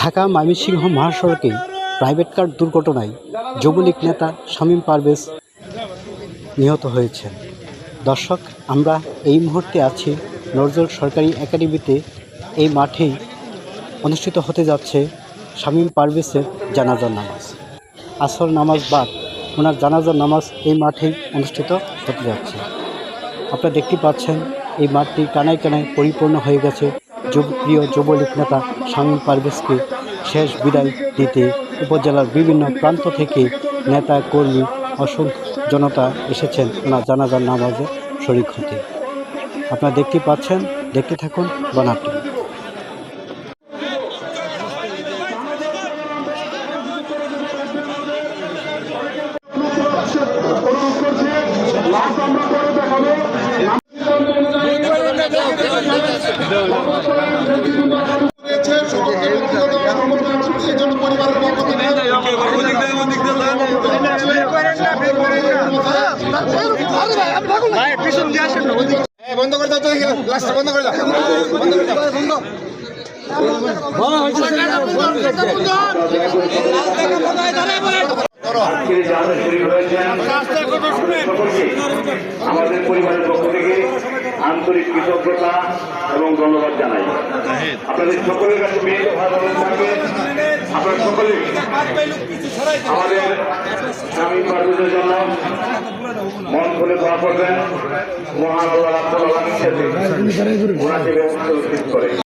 ঢাকা ময়মনসিংহ মহাসড়কে private car দুর্ঘটনায় যুবলীগ নেতা শামীম পারভেজ নিহত হয়েছেন। দর্শক, আমরা এই মুহূর্তে আছি নজরুল সরকারি একাডেমিতে। এই মাঠেই অনুষ্ঠিত হতে যাচ্ছে শামীম পারভেজের জানাজার নামাজ। আসর নামাজ বাদ ওনার জানাজার নামাজ এই মাঠেই অনুষ্ঠিত হতে যাচ্ছে। আপনারা দেখতে পাচ্ছেন, এই মাঠটি কানায় কানায় পরিপূর্ণ হয়ে গেছে। প্রিয় যুবলীগ নেতা শামীম পারভেজকে শেষ বিদায় দিতে উপজেলার বিভিন্ন প্রান্ত থেকে নেতা কর্মী অসংখ্য জনতা এসেছেন ওনার জানাজার নামাজে শরিক হতে। আপনারা দেখতে পাচ্ছেন, দেখতে থাকুন বনারটি রয়েছে সকলকে ব্যক্তিগত বন্ধ করে দাও তো গ্লাসটা বন্ধ করে দাও বন্ধ শরীর হয়েছেন সকলকে আমাদের থেকে আন্তরিক কৃতজ্ঞতা এবং ধন্যবাদ জানাই। আপনাদের সকলের কাছে বিনীত থাকবে। থাকে আপনারা সকলে আমাদের স্বামী পার্বতের জন্য মন করে দোয়া করবেন। মহান আল্লাহ ওনাকে ব্যবস্থা করে।